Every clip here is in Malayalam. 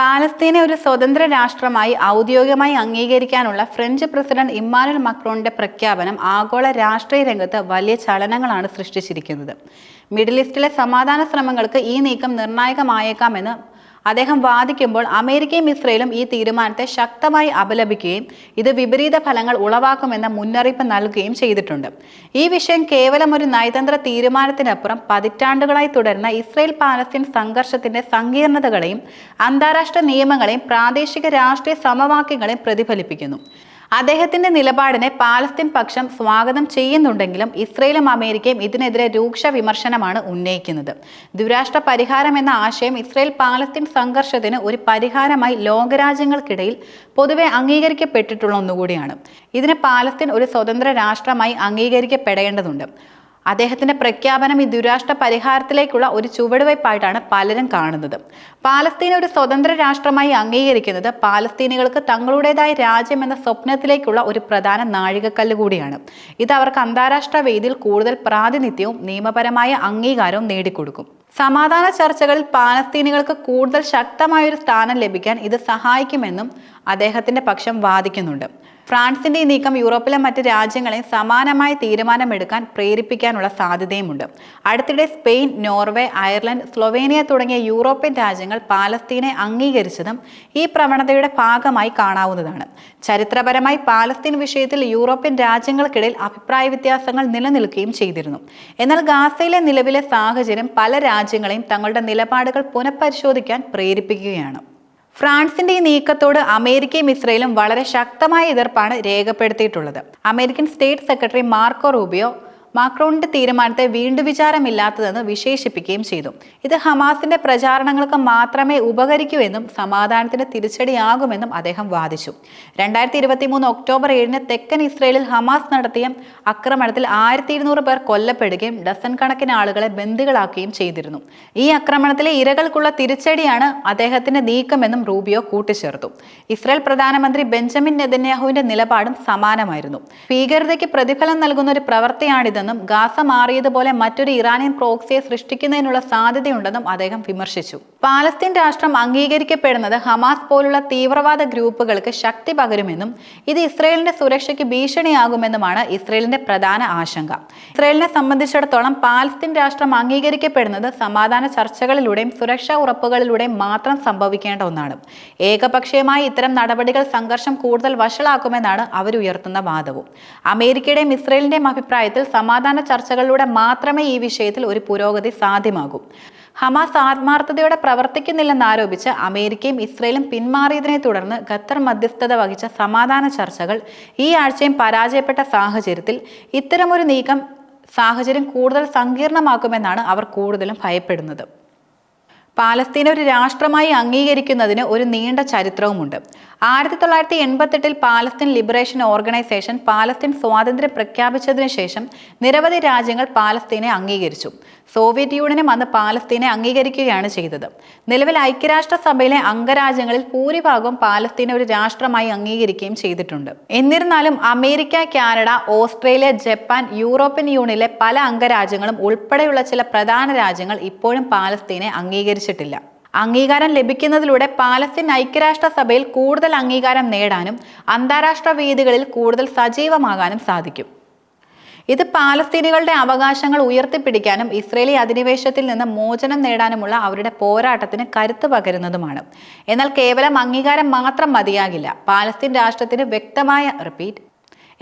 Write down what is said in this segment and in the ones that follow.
പാലസ്തീനെ ഒരു സ്വതന്ത്ര രാഷ്ട്രമായി ഔദ്യോഗികമായി അംഗീകരിക്കാനുള്ള ഫ്രഞ്ച് പ്രസിഡന്റ് ഇമ്മാനുൽ മക്രോണിന്റെ പ്രഖ്യാപനം ആഗോള രാഷ്ട്രീയ രംഗത്ത് വലിയ ചലനങ്ങളാണ് സൃഷ്ടിച്ചിരിക്കുന്നത്. മിഡിൽ ഈസ്റ്റിലെ സമാധാന ശ്രമങ്ങൾക്ക് ഈ നീക്കം നിർണായകമായേക്കാമെന്ന് അദ്ദേഹം വാദിക്കുമ്പോൾ അമേരിക്കയും ഇസ്രയേലും ഈ തീരുമാനത്തെ ശക്തമായി അപലപിക്കുകയും ഇത് വിപരീത ഫലങ്ങൾ ഉളവാക്കുമെന്ന മുന്നറിയിപ്പ് നൽകുകയും ചെയ്തിട്ടുണ്ട്. ഈ വിഷയം കേവലം ഒരു നയതന്ത്ര തീരുമാനത്തിനപ്പുറം പതിറ്റാണ്ടുകളായി തുടരുന്ന ഇസ്രയേൽ പാലസ്തീൻ സംഘർഷത്തിന്റെ സങ്കീർണതകളെയും അന്താരാഷ്ട്ര നിയമങ്ങളെയും പ്രാദേശിക രാഷ്ട്രീയ സമവാക്യങ്ങളെയും പ്രതിഫലിപ്പിക്കുന്നു. അദ്ദേഹത്തിന്റെ നിലപാടിനെ പാലസ്തീൻ പക്ഷം സ്വാഗതം ചെയ്യുന്നുണ്ടെങ്കിലും ഇസ്രയേലും അമേരിക്കയും ഇതിനെതിരെ രൂക്ഷ വിമർശനമാണ് ഉന്നയിക്കുന്നത്. ദുരാഷ്ട്ര പരിഹാരം എന്ന ആശയം ഇസ്രയേൽ പാലസ്തീൻ സംഘർഷത്തിന് ഒരു പരിഹാരമായി ലോകരാജ്യങ്ങൾക്കിടയിൽ പൊതുവെ അംഗീകരിക്കപ്പെട്ടിട്ടുള്ള ഒന്നുകൂടിയാണ്. ഇതിന് പാലസ്തീൻ ഒരു സ്വതന്ത്ര രാഷ്ട്രമായി അംഗീകരിക്കപ്പെടേണ്ടതുണ്ട്. അദ്ദേഹത്തിന്റെ പ്രഖ്യാപനം ഈ ദുരാഷ്ട്ര പരിഹാരത്തിലേക്കുള്ള ഒരു ചുവടുവയ്പായിട്ടാണ് പലരും കാണുന്നത്. പാലസ്തീനെ ഒരു സ്വതന്ത്ര രാഷ്ട്രമായി അംഗീകരിക്കുന്നത് പാലസ്തീനികൾക്ക് തങ്ങളുടേതായ രാജ്യം എന്ന സ്വപ്നത്തിലേക്കുള്ള ഒരു പ്രധാന നാഴികക്കല്ല് കൂടിയാണ്. ഇത് അവർക്ക് അന്താരാഷ്ട്ര വേദിയിൽ കൂടുതൽ പ്രാതിനിധ്യവും നിയമപരമായ അംഗീകാരവും നേടിക്കൊടുക്കും. സമാധാന ചർച്ചകളിൽ പാലസ്തീനികൾക്ക് കൂടുതൽ ശക്തമായൊരു സ്ഥാനം ലഭിക്കാൻ ഇത് സഹായിക്കുമെന്നും അദ്ദേഹത്തിന്റെ പക്ഷം വാദിക്കുന്നുണ്ട്. ഫ്രാൻസിന്റെ ഈ നീക്കം യൂറോപ്പിലെ മറ്റ് രാജ്യങ്ങളെ സമാനമായ തീരുമാനമെടുക്കാൻ പ്രേരിപ്പിക്കാനുള്ള സാധ്യതയുമുണ്ട്. അടുത്തിടെ സ്പെയിൻ നോർവേ അയർലൻഡ് സ്ലൊവേനിയ തുടങ്ങിയ യൂറോപ്യൻ രാജ്യങ്ങൾ പാലസ്തീനെ അംഗീകരിച്ചതും ഈ പ്രവണതയുടെ ഭാഗമായി കാണാവുന്നതാണ്. ചരിത്രപരമായി പാലസ്തീൻ വിഷയത്തിൽ യൂറോപ്യൻ രാജ്യങ്ങൾക്കിടയിൽ അഭിപ്രായ വ്യത്യാസങ്ങൾ നിലനിൽക്കുകയും ചെയ്തിരുന്നു. എന്നാൽ ഗാസയിലെ നിലവിലെ സാഹചര്യം പല രാജ്യങ്ങളെയും തങ്ങളുടെ നിലപാടുകൾ പുനഃപരിശോധിക്കാൻ പ്രേരിപ്പിക്കുകയാണ്. ഫ്രാൻസിന്റെ ഈ നീക്കത്തോട് അമേരിക്കയും ഇസ്രയേലും വളരെ ശക്തമായ എതിർപ്പാണ് രേഖപ്പെടുത്തിയിട്ടുള്ളത്. American state secretary Marco Rubio മാക്രോണിന്റെ തീരുമാനത്തെ വീണ്ടും വിചാരമില്ലാത്തതെന്ന് വിശേഷിപ്പിക്കുകയും ചെയ്തു. ഇത് ഹമാസിന്റെ പ്രചാരണങ്ങൾക്ക് മാത്രമേ ഉപകരിക്കൂ എന്നും സമാധാനത്തിന് തിരിച്ചടിയാകുമെന്നും അദ്ദേഹം വാദിച്ചു. രണ്ടായിരത്തി ഇരുപത്തി മൂന്ന് ഒക്ടോബർ ഏഴിന് തെക്കൻ ഇസ്രയേലിൽ ഹമാസ് നടത്തിയ ആക്രമണത്തിൽ ആയിരത്തി ഇരുന്നൂറ് പേർ കൊല്ലപ്പെടുകയും ഡസൻ കണക്കിന് ആളുകളെ ബന്ദികളാക്കുകയും ചെയ്തിരുന്നു. ഈ ആക്രമണത്തിലെ ഇരകൾക്കുള്ള തിരിച്ചടിയാണ് അദ്ദേഹത്തിന്റെ നീക്കമെന്നും റൂബിയോ കൂട്ടിച്ചേർത്തു. ഇസ്രായേൽ പ്രധാനമന്ത്രി ബെഞ്ചമിൻ നെതന്യാഹുവിന്റെ നിലപാടും സമാനമായിരുന്നു. ഭീകരതയ്ക്ക് പ്രതിഫലം നൽകുന്ന ഒരു പ്രവൃത്തിയാണിതെന്നും ഗാസ മാറിയതുപോലെ മറ്റൊരു ഇറാനിയൻ പ്രോക്സിയെ സൃഷ്ടിക്കുന്നതിനുള്ള സാധ്യതയുണ്ടെന്നും അദ്ദേഹം വിമർശിച്ചു. പാലസ്തീൻ രാഷ്ട്രം അംഗീകരിക്കപ്പെടുന്നത് ഹമാസ് പോലുള്ള തീവ്രവാദ ഗ്രൂപ്പുകൾക്ക് ശക്തി പകരുമെന്നും ഇത് ഇസ്രയേലിന്റെ സുരക്ഷയ്ക്ക് ഭീഷണിയാകുമെന്നുമാണ് ഇസ്രയേലിന്റെ പ്രധാന ആശങ്ക. ഇസ്രയേലിനെ സംബന്ധിച്ചിടത്തോളം പാലസ്തീൻ രാഷ്ട്രം അംഗീകരിക്കപ്പെടുന്നത് സമാധാന ചർച്ചകളിലൂടെയും സുരക്ഷാ ഉറപ്പുകളിലൂടെയും മാത്രം സംഭവിക്കേണ്ട ഒന്നാണ്. ഏകപക്ഷീയമായി ഇത്തരം നടപടികൾ സംഘർഷം കൂടുതൽ വഷളാക്കുമെന്നാണ് അവരുയർത്തുന്ന വാദവും. അമേരിക്കയുടെയും ഇസ്രയേലിന്റെയും അഭിപ്രായത്തിൽ സമാധാന ചർച്ചകളിലൂടെ മാത്രമേ ഈ വിഷയത്തിൽ ഒരു പുരോഗതി സാധ്യമാകൂ. ഹമാസ് ആത്മാർത്ഥതയോടെ പ്രവർത്തിക്കുന്നില്ലെന്നാരോപിച്ച് അമേരിക്കയും ഇസ്രയേലും പിന്മാറിയതിനെ തുടർന്ന് ഖത്തർ മധ്യസ്ഥത വഹിച്ച സമാധാന ചർച്ചകൾ ഈ ആഴ്ചയും പരാജയപ്പെട്ട സാഹചര്യത്തിൽ ഇത്തരമൊരു നീക്കം സാഹചര്യം കൂടുതൽ സങ്കീർണമാക്കുമെന്നാണ് അവർ കൂടുതലും ഭയപ്പെടുന്നത്. പാലസ്തീനെ ഒരു രാഷ്ട്രമായി അംഗീകരിക്കുന്നതിന് ഒരു നീണ്ട ചരിത്രവുമുണ്ട്. ആയിരത്തി തൊള്ളായിരത്തി എൺപത്തെട്ടിൽ പാലസ്തീൻ ലിബറേഷൻ ഓർഗനൈസേഷൻ പാലസ്തീൻ സ്വാതന്ത്ര്യം പ്രഖ്യാപിച്ചതിനു ശേഷം നിരവധി രാജ്യങ്ങൾ പാലസ്തീനെ അംഗീകരിച്ചു. സോവിയറ്റ് യൂണിയനും അന്ന് പാലസ്തീനെ അംഗീകരിക്കുകയാണ് ചെയ്തത്. നിലവിൽ ഐക്യരാഷ്ട്രസഭയിലെ അംഗരാജ്യങ്ങളിൽ ഭൂരിഭാഗവും പാലസ്തീനെ ഒരു രാഷ്ട്രമായി അംഗീകരിക്കുകയും ചെയ്തിട്ടുണ്ട്. എന്നിരുന്നാലും America Canada Australia Japan European യൂണിയനിലെ പല അംഗരാജ്യങ്ങളും ഉൾപ്പെടെയുള്ള ചില പ്രധാന രാജ്യങ്ങൾ ഇപ്പോഴും പാലസ്തീനെ അംഗീകരിച്ചിട്ടില്ല. അംഗീകാരം ലഭിക്കുന്നതിലൂടെ പാലസ്തീൻ ഐക്യരാഷ്ട്രസഭയിൽ കൂടുതൽ അംഗീകാരം നേടാനും അന്താരാഷ്ട്ര വേദികളിൽ കൂടുതൽ സജീവമാകാനും സാധിക്കും. ഇത് പാലസ്തീനികളുടെ അവകാശങ്ങൾ ഉയർത്തിപ്പിടിക്കാനും ഇസ്രേലി അധിനിവേശത്തിൽ നിന്ന് മോചനം നേടാനുമുള്ള അവരുടെ പോരാട്ടത്തിന് കരുത്ത് പകരുന്നതുമാണ്. എന്നാൽ കേവലം അംഗീകാരം മാത്രം മതിയാകില്ല. പാലസ്തീൻ രാഷ്ട്രത്തിന് വ്യക്തമായ റിപ്പീറ്റ്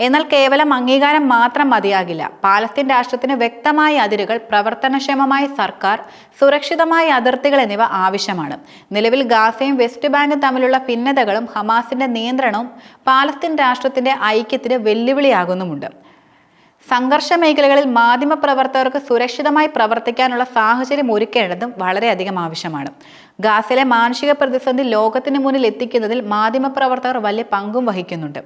എന്നാൽ കേവലം അംഗീകാരം മാത്രം മതിയാകില്ല. പാലസ്തീൻ രാഷ്ട്രത്തിന് വ്യക്തമായ അതിരുകൾ പ്രവർത്തനക്ഷമമായ സർക്കാർ സുരക്ഷിതമായ അതിർത്തികൾ എന്നിവ ആവശ്യമാണ്. നിലവിൽ ഗാസയും വെസ്റ്റ് ബാങ്കും തമ്മിലുള്ള ഭിന്നതകളും ഹമാസിന്റെ നിയന്ത്രണവും പാലസ്തീൻ രാഷ്ട്രത്തിന്റെ ഐക്യത്തിന് വെല്ലുവിളിയാകുന്നുമുണ്ട്. സംഘർഷ മേഖലകളിൽ മാധ്യമ പ്രവർത്തകർക്ക് സുരക്ഷിതമായി പ്രവർത്തിക്കാനുള്ള സാഹചര്യം ഒരുക്കേണ്ടതും വളരെയധികം ആവശ്യമാണ്. ഗാസയിലെ മാനുഷിക പ്രതിസന്ധി ലോകത്തിന് മുന്നിൽ എത്തിക്കുന്നതിൽ മാധ്യമപ്രവർത്തകർ വലിയ പങ്കും വഹിക്കുന്നുണ്ട്.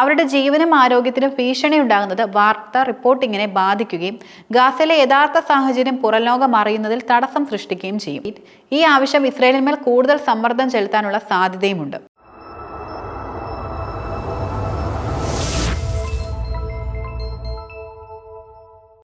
അവരുടെ ജീവനും ആരോഗ്യത്തിനും ഭീഷണി ഉണ്ടാകുന്നത് വാർത്താ റിപ്പോർട്ടിങ്ങിനെ ബാധിക്കുകയും ഗാസയിലെ യഥാർത്ഥ സാഹചര്യം പുറംലോകം അറിയുന്നതിൽ തടസ്സം സൃഷ്ടിക്കുകയും ചെയ്യും. ഈ ആവശ്യം ഇസ്രയേലിന്മേൽ കൂടുതൽ സമ്മർദ്ദം ചെലുത്താനുള്ള സാധ്യതയുമുണ്ട്.